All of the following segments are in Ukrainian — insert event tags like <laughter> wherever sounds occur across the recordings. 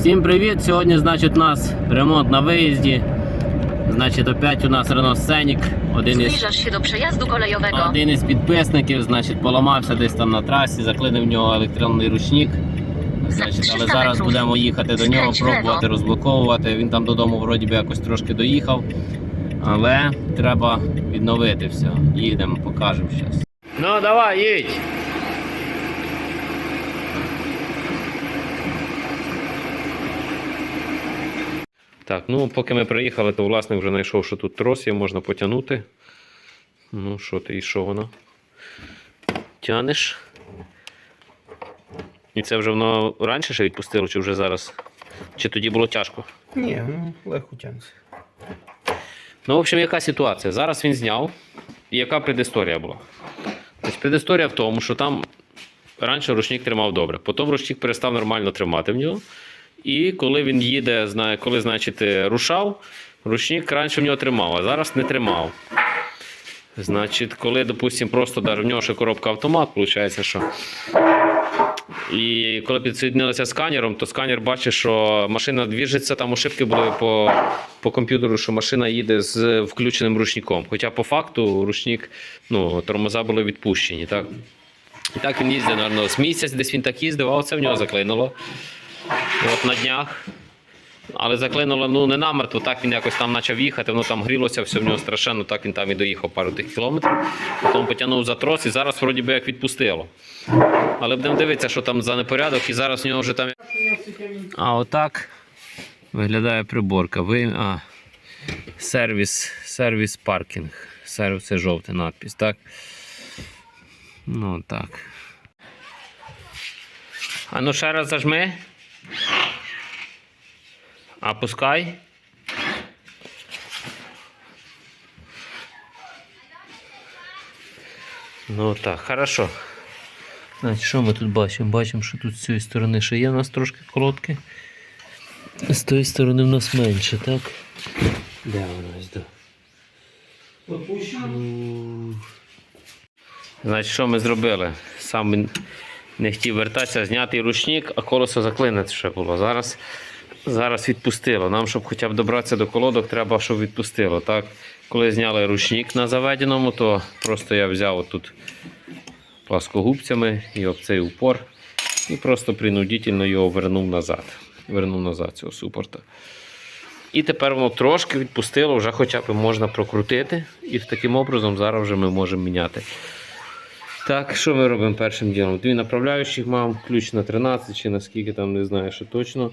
Всім привіт! Сьогодні, значить, у нас ремонт на виїзді. Значить, опять у нас Renault Scenic. Один із, Zbliżasz do przejazdu kolejowego. один із підписників, значить, поламався десь там на трасі, заклинив в нього електронний ручник. Значить, але 300 зараз метрів. будемо їхати до нього, Сkręć w lewo. пробувати розблоковувати. Він там додому вроді би якось трошки доїхав. Але треба відновити все. Їдемо, покажемо зараз. Ну давай, їдь! Так, ну поки ми приїхали, то власник вже знайшов, що тут трос є, можна потягнути. Ну, що ти, і що воно? Тянеш. І це вже воно раніше ще відпустило, чи вже зараз? Чи тоді було тяжко? Ні, ну легко тягнеться. Ну, в общем, яка ситуація? Зараз він зняв. І яка предісторія була? Тобто предісторія в тому, що там раніше ручник тримав добре, потім ручник перестав нормально тримати в нього. І коли він їде, знає, коли, значить, е, рушав, ручник раніше в нього тримав, а зараз не тримав. Значить, коли, допустимо, просто в нього ще коробка автомат, виходить, що. І коли підсоєднилися сканером, то сканер бачить, що машина двіжиться, там ошибки були по, по комп'ютеру, що машина їде з включеним ручником. Хоча по факту ручник, ну, тормоза були відпущені. Так? І так він їздив, напевно, з місяць, десь він так їздив, а оце в нього заклинуло. От на днях. Але заклинуло ну, не намертво, так він якось там почав їхати, воно там грілося, все в нього страшенно, так він там і доїхав пару тих кілометрів. Потім потягнув за трос і зараз вроді би як відпустило. Але будемо дивитися, що там за непорядок, і зараз в нього вже там. А отак виглядає приборка. Ви... А, сервіс, сервіс паркінг. Сервіс це жовтий надпис, так? Ну так. А ну ще раз зажми. А пускай. Ну так, хорошо. Значить, що ми тут бачимо? Бачимо, що тут з цієї сторони ще є у нас трошки коротке. З тої сторони в нас менше, так? Де воно ось до? Значить, що ми зробили? Сам він не хотів вертатися, зняти ручник, а колесо заклинити ще було. Зараз, зараз відпустило. Нам, щоб хоча б добратися до колодок, треба, щоб відпустило. Так? Коли зняли ручник на заведеному, то просто я взяв отут пласкогубцями і об цей упор і просто принудительно його вернув назад. Вернув назад цього супорта. І тепер воно трошки відпустило, вже хоча б можна прокрутити. І таким образом зараз вже ми можемо міняти. Так, що ми робимо першим ділом? Дві направляючих маємо, ключ на 13 чи наскільки там не знаю, що точно.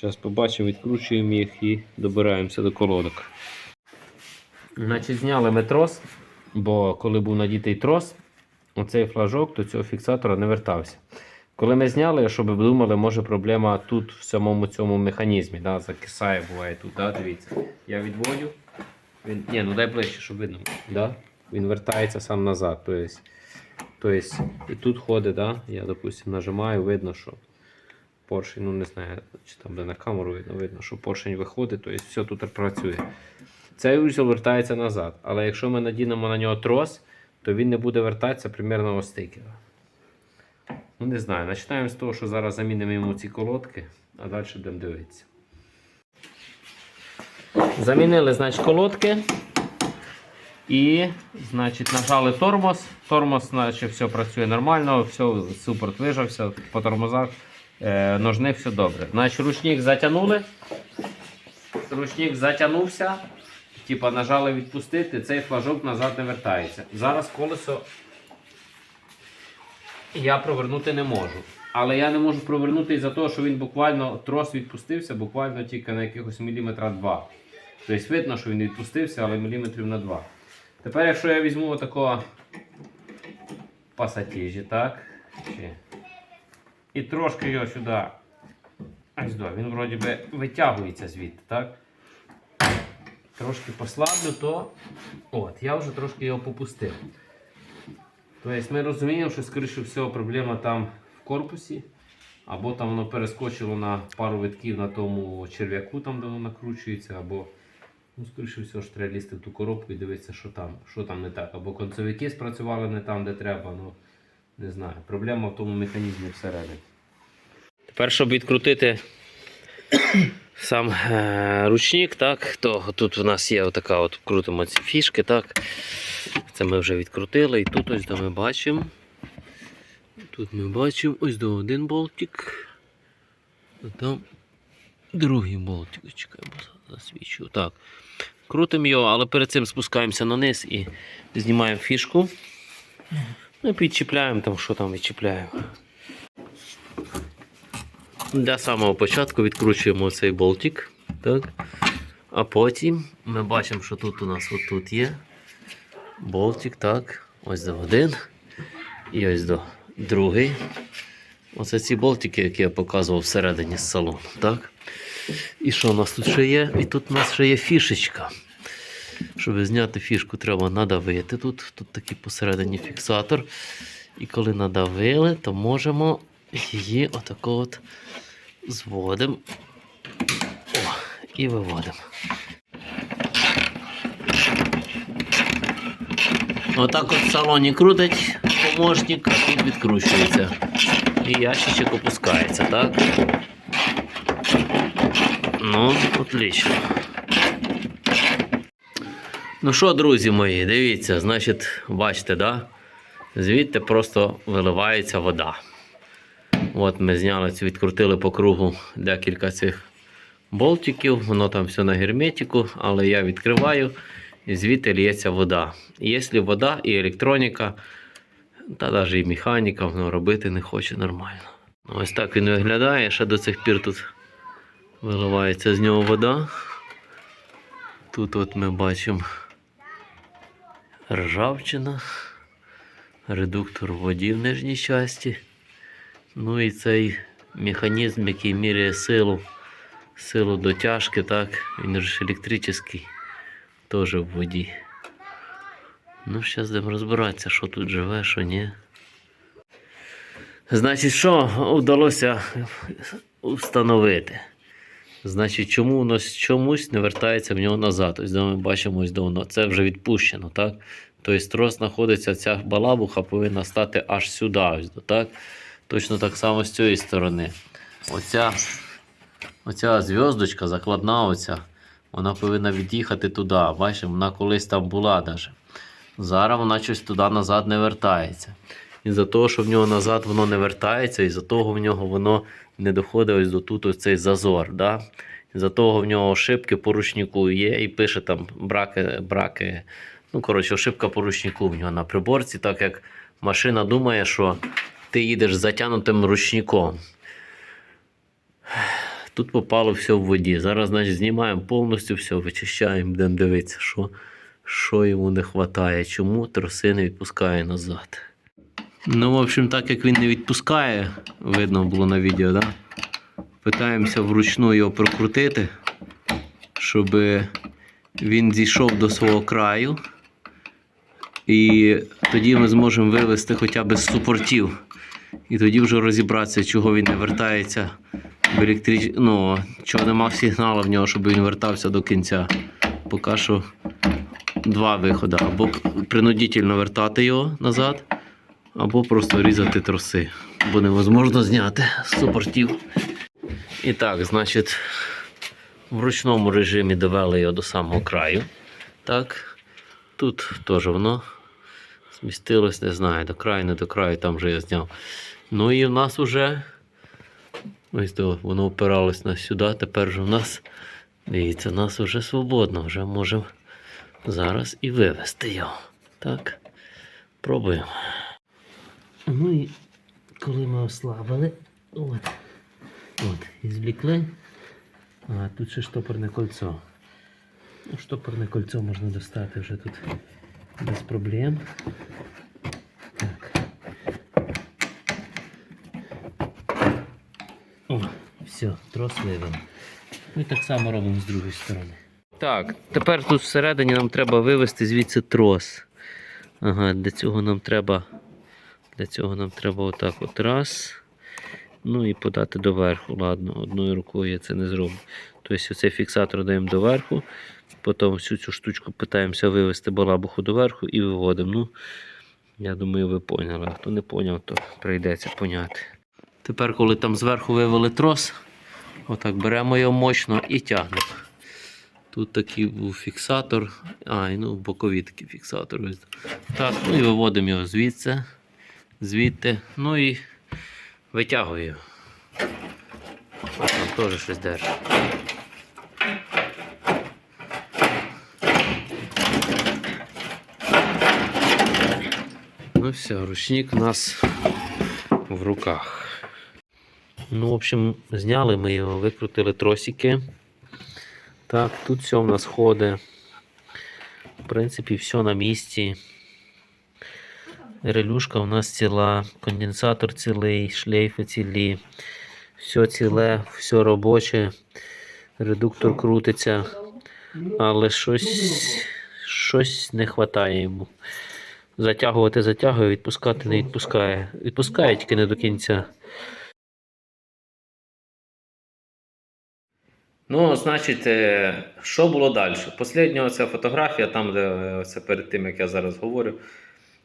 Зараз побачимо, відкручуємо їх і добираємося до колодок. Значить, зняли ми трос, бо коли був надітий трос, оцей флажок до цього фіксатора не вертався. Коли ми зняли, щоб ви думали, може проблема тут в самому цьому механізмі. Да, закисає, буває тут. Да, дивіться. Я відводю. Він, ні, ну дай ближче, щоб видно. Да? Він вертається сам назад. Тобто, тобто, і тут ходить, да? я, допустим, нажимаю, видно, що поршень, ну не знаю, чи там де на камеру видно, видно, що поршень виходить, тобто все тут працює. Цей узел вертається назад. Але якщо ми надінемо на нього трос, то він не буде вертатися примерно ось стикера. Ну, не знаю. Починаємо з того, що зараз замінимо йому ці колодки, а далі будемо дивитися. Замінили, значить, колодки. І, значить, нажали тормоз. Тормоз, значить, все працює нормально, все, супорт вижався, по тормозах е, ножни, все добре. Значить, ручник затягнули. Ручник затягнувся. Типа нажали відпустити, цей флажок назад не вертається. Зараз колесо я провернути не можу. Але я не можу провернути із-за того, що він буквально трос відпустився, буквально тільки на якихось міліметра два. Тобто видно, що він відпустився, але міліметрів на два. Тепер, якщо я візьму такого пасатіжі, так? Чи... І трошки його сюди. Ось до, він вроді би витягується звідти, так? Трошки послаблю, то от, я вже трошки його попустив. Тобто ми розуміємо, що, скоріше всього, проблема там в корпусі, або там воно перескочило на пару витків на тому черв'яку, там де воно накручується, або, ну, скоріше всього, ж треба лізти в ту коробку і дивитися, що там, що там не так. Або концевики спрацювали не там, де треба. ну, Не знаю. Проблема в тому механізмі всередині. Тепер, щоб відкрутити <coughs> сам е, ручник, так, то тут у нас є отака от крутимо ці фішки, так. Це ми вже відкрутили. І тут ось де ми бачимо. Тут ми бачимо ось до один болтик. А там другий болтик. Чекаємо, засвічу. Так. Крутимо його, але перед цим спускаємося на низ і знімаємо фішку. Ну, і підчіпляємо там, що там відчіпляємо. Для самого початку відкручуємо цей болтик. Так. А потім ми бачимо, що тут у нас отут є болтик, так. Ось до один. І ось до другий. Оце ці болтики, які я показував всередині з салону. Так? І що у нас тут ще є? І тут у нас ще є фішечка. Щоб зняти фішку, треба надавити. Тут, тут такий посередині фіксатор. І коли надавили, то можемо її отако от зводимо О, і виводимо. Отак от в салоні крутить помощник, тут відкручується. І ящичок опускається, так? Ну, отлично. Ну що, друзі мої, дивіться, значить, бачите, да? звідти просто виливається вода. От ми зняли відкрутили по кругу декілька цих болтиків, воно там все на герметику, але я відкриваю і звідти лється вода. Якщо вода і електроніка, та навіть і механіка воно робити не хоче нормально. Ось так він виглядає, ще до цих пір тут виливається з нього вода. Тут от ми бачимо ржавчина, редуктор воді в нижній часті. Ну і цей механізм, який міряє силу, силу дотяжки, так, він ж електричний, теж в воді. Ну, зараз будемо розбиратися, що тут живе, що ні. Значить, що вдалося встановити? Значить, чому воно чомусь не вертається в нього назад? Ось ми бачимо ось давно. Це вже відпущено, так? Тобто трос знаходиться, ця балабуха повинна стати аж сюди. Ось, так? Точно так само з цієї сторони. Оця, оця зв'язочка, закладна оця, вона повинна від'їхати туди. Бачимо, вона колись там була навіть. Зараз вона щось туди назад не вертається. Із-за того, що в нього назад воно не вертається, із-за того в нього воно не доходить ось до тут ось цей зазор. Да? Із-за того в нього ошибки по ручнику є і пише там браки, браки. Ну, коротше, ошибка по ручнику в нього на приборці, так як машина думає, що ти їдеш з затягнутим ручником. Тут попало все в воді. Зараз, значить, знімаємо повністю все, вичищаємо, будемо дивитися, що, що йому не вистачає, чому троси не відпускає назад. Ну, в общем, так як він не відпускає, видно було на відео, да? питаємося вручну його прокрутити, щоб він зійшов до свого краю. І тоді ми зможемо вивести хоча б з супортів. І тоді вже розібратися, чого він не вертається в електрич... ну, чого нема сигналу в нього, щоб він вертався до кінця. Поки що два виходи. Або принудительно вертати його назад, або просто різати троси. Бо невозможно зняти з супортів. І так, значить, в ручному режимі довели його до самого краю. Так. Тут теж воно змістилось, не знаю, до краю, не до краю, там вже я зняв. Ну і в нас вже ось то, воно опиралось на сюди. Тепер же в нас, дивіться, у нас вже свободно, вже можемо зараз і вивести його. Так, пробуємо. Ну і коли ми ослабили, от, от, і звлікли, а тут ще штопорне кольцо. Ну, штопорне кольцо можна достати вже тут без проблем. Так. О, все, трос вивели. І так само робимо з другої сторони. Так, тепер тут всередині нам треба вивести звідси трос. Ага, для цього нам треба. Для цього нам треба отак от раз. Ну і подати доверху. Ладно, одною рукою я це не зроблю. Тобто оцей фіксатор даємо доверху, потім всю цю штучку питаємося вивести балабуху доверху і виводимо. Ну, я думаю, ви поняли. А хто не поняв, то прийдеться поняти. Тепер, коли там зверху вивели трос, Отак беремо його мощно і тягнемо. Тут такий був фіксатор, а, ну, бокові такі фіксатори. Так, ну і виводимо його звідси, звідти, ну і витягуємо. Там теж щось держить. Ну все, ручник у нас в руках. Ну, в общем, зняли ми його, викрутили тросики. Так, тут все в нас ходить. В принципі, все на місці. Релюшка у нас ціла, конденсатор цілий, шлейфи цілі. Все ціле, все робоче. Редуктор крутиться, але щось, щось не вистачає йому. Затягувати затягує, відпускати не відпускає. Відпускає тільки не до кінця. Ну, значить, е, що було далі? Послідня ця фотографія, там, де е, це перед тим, як я зараз говорю.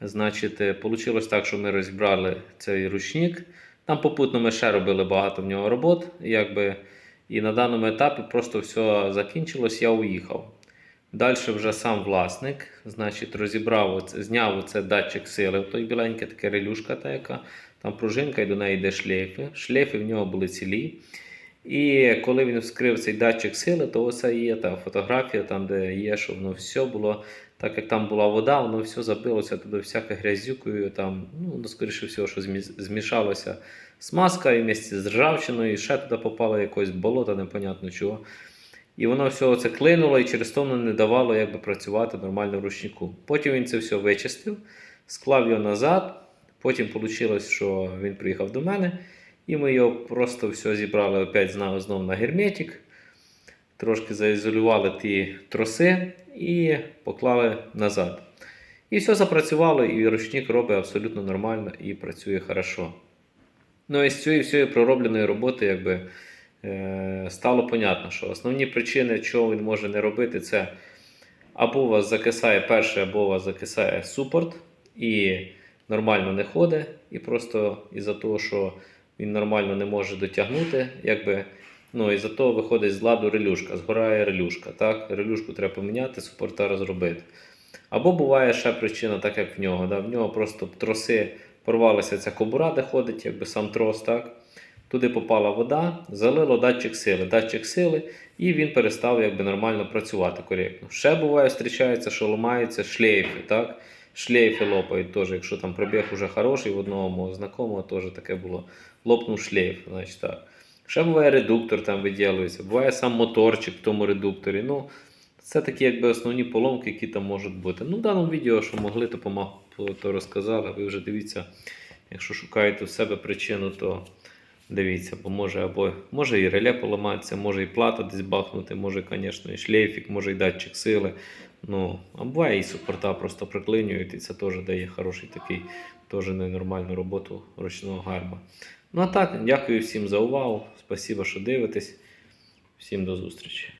Значить, вийшло так, що ми розібрали цей ручник. Там попутно ми ще робили багато в нього робот. Якби, і на даному етапі просто все закінчилось, я уїхав. Далі вже сам власник, значить, розібрав, зняв оце датчик сили, той біленький, така релюшка та яка, там пружинка і до неї йде шлейфи. Шлейфи в нього були цілі. І коли він вскрив цей датчик сили, то оце є та фотографія, там, де є, що воно все було, так як там була вода, воно все забилося туди всяке грязюкою, там, ну, скоріше всього, що змі- змішалося смазка і вместе з ржавчиною, і ще туди попало якось болото, непонятно чого. І воно все це клинуло, і через то не давало якби, працювати нормально в ручнику. Потім він це все вичистив, склав його назад. Потім вийшло, що він приїхав до мене, і ми його просто все зібрали опять знову, на герметик. Трошки заізолювали ті троси і поклали назад. І все запрацювало, і ручник робить абсолютно нормально і працює хорошо. Ну і з цієї всієї проробленої роботи, якби е, стало понятно, що основні причини, чого він може не робити, це або у вас закисає перше, або у вас закисає супорт і нормально не ходить, і просто із-за того, що він нормально не може дотягнути, якби, ну, із-за того виходить з ладу релюшка, згорає релюшка. Так? Релюшку треба поміняти, супорта розробити. Або буває ще причина, так як в нього. Да? В нього просто троси порвалася ця кобура, де ходить, якби сам трос, так? Туди попала вода, залило датчик сили. Датчик сили, і він перестав якби, нормально працювати коректно. Ще буває, зустрічається, що ламаються шлейфи. Так? Шлейфи лопають теж, якщо там пробіг уже хороший, в одного мого знакомого теж таке було. Лопнув шлейф. Значить, так. Ще буває редуктор там виділюється, буває сам моторчик в тому редукторі. Ну, це такі якби основні поломки, які там можуть бути. Ну, в даному відео, що могли, то, то розказали. Ви вже дивіться, якщо шукаєте в себе причину, то дивіться, бо може або може і реле поламатися, може і плата десь бахнути, може, звісно, і шлейфік, може і датчик сили. Ну, а буває і супорта просто приклинюють, і це теж дає хороший такий, теж ненормальну роботу ручного гарба. Ну а так, дякую всім за увагу. Спасибо, що дивитесь. Всім до зустрічі.